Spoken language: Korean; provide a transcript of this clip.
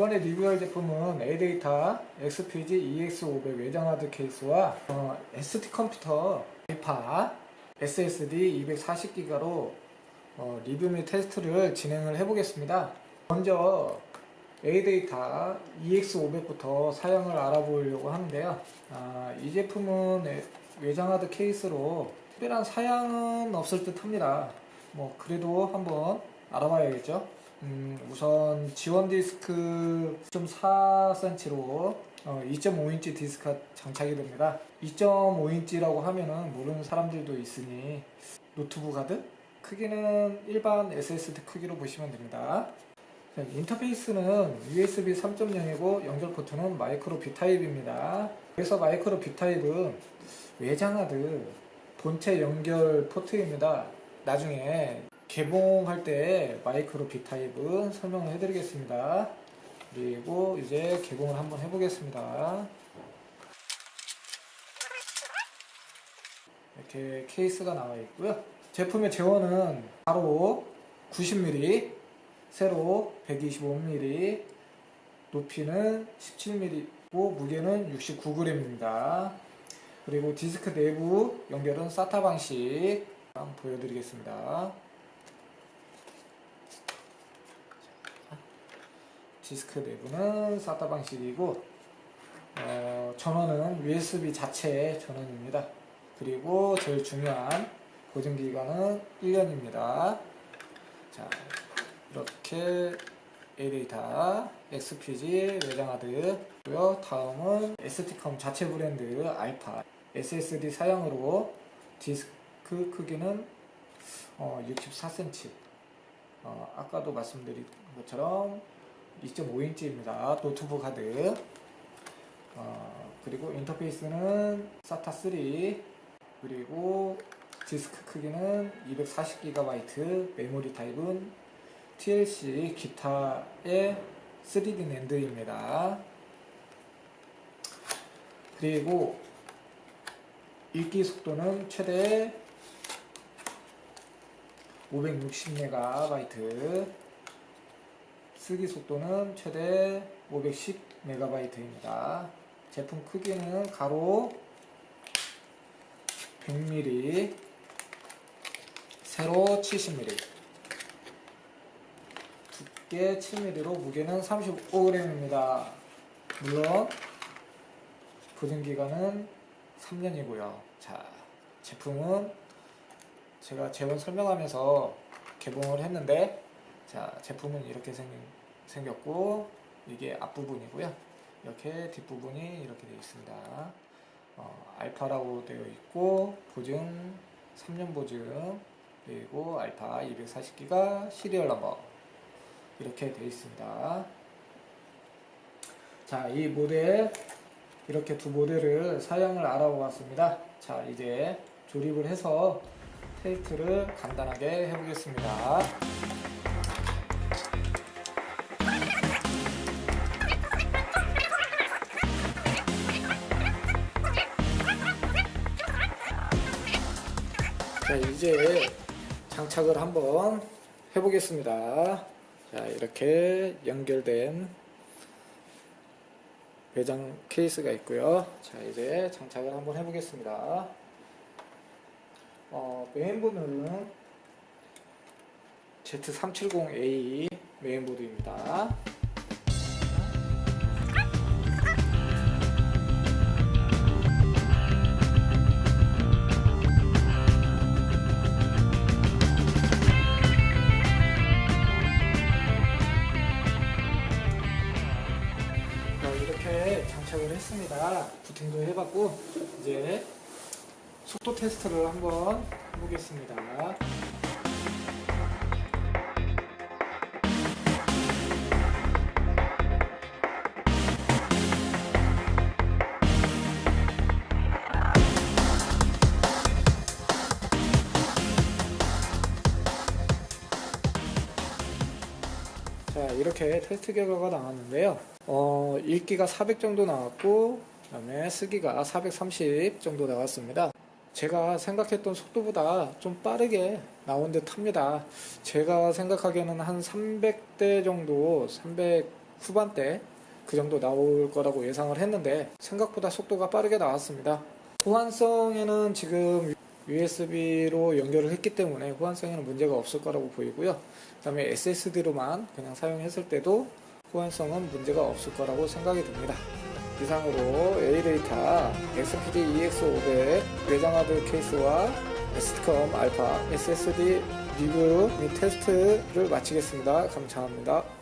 이번에 리뷰할 제품은 에이데이타 XPG EX500 외장 하드 케이스와 어, SD 컴퓨터 알파 SSD 240기가로 어, 리뷰 및 테스트를 진행을 해보겠습니다. 먼저 에이데이타 EX500부터 사양을 알아보려고 하는데요. 아, 이 제품은 에- 외장 하드 케이스로 특별한 사양은 없을 듯 합니다. 뭐 그래도 한번 알아봐야겠죠. 음, 우선 지원 디스크 2.4cm로 2.5인치 디스크가 장착이 됩니다. 2.5인치라고 하면은 모르는 사람들도 있으니 노트북 하드 크기는 일반 SSD 크기로 보시면 됩니다. 자, 인터페이스는 USB 3.0이고 연결 포트는 마이크로 B 타입입니다. 그래서 마이크로 B 타입은 외장 하드 본체 연결 포트입니다. 나중에 개봉할 때 마이크로 B 타입은 설명을 해드리겠습니다. 그리고 이제 개봉을 한번 해보겠습니다. 이렇게 케이스가 나와 있고요. 제품의 재원은 바로 90mm, 세로 125mm, 높이는 17mm고 무게는 69g입니다. 그리고 디스크 내부 연결은 SATA 방식 한번 보여드리겠습니다. 디스크 내부는 SATA 방식이고 어, 전원은 USB 자체 전원입니다. 그리고 제일 중요한 보증기간은 1년입니다. 자, 이렇게 에이데이타 XPG 외장하드고요. 다음은 ST컴 자체 브랜드 알파 SSD 사양으로 디스크 크기는 어, 64cm. 어, 아까도 말씀드린 것처럼 2.5인치입니다. 노트북 하드. 어, 그리고 인터페이스는 SATA 3 그리고 디스크 크기는 240GB 메모리 타입은 TLC 기타의 3D 낸드입니다. 그리고 읽기 속도는 최대 560MB 쓰기 속도는 최대 510MB입니다. 제품 크기는 가로 100mm, 세로 70mm, 두께 7mm로 무게는 35g입니다. 물론 보증 기간은 3년이고요. 자, 제품은 제가 재원 설명하면서 개봉을 했는데 자, 제품은 이렇게 생긴, 생겼고 이게 앞부분이고요. 이렇게 뒷부분이 이렇게 되어 있습니다. 어, 알파라고 되어 있고 보증 3년 보증 그리고 알파 240기가 시리얼 넘버 이렇게 되어 있습니다. 자, 이 모델 이렇게 두 모델을 사양을 알아보았습니다. 자, 이제 조립을 해서 테스트를 간단하게 해보겠습니다. 자, 이제 장착을 한번 해보겠습니다. 자, 이렇게 연결된 배장 케이스가 있고요. 자, 이제 장착을 한번 해보겠습니다. 어, 메인보드는 Z370A 메인보드입니다. 장착을 했습니다. 부팅도 해봤고 이제 속도 테스트를 한번 해보겠습니다. 이렇게 테스트 결과가 나왔는데요. 어, 읽기가 400 정도 나왔고 그 다음에 쓰기가 430 정도 나왔습니다. 제가 생각했던 속도보다 좀 빠르게 나온 듯 합니다. 제가 생각하기에는 한 300대 정도 300, 후반대 그 정도 나올 거라고 예상을 했는데 생각보다 속도가 빠르게 나왔습니다. 호환성에는 지금 USB로 연결을 했기 때문에 호환성에는 문제가 없을 거라고 보이고요. 그 다음에 SSD로만 그냥 사용했을 때도 호환성은 문제가 없을 거라고 생각이 듭니다. 이상으로 A데이터 XPD EX500 외장하드 케이스와 스티컴 알파 SSD 리뷰 및 테스트를 마치겠습니다. 감사합니다.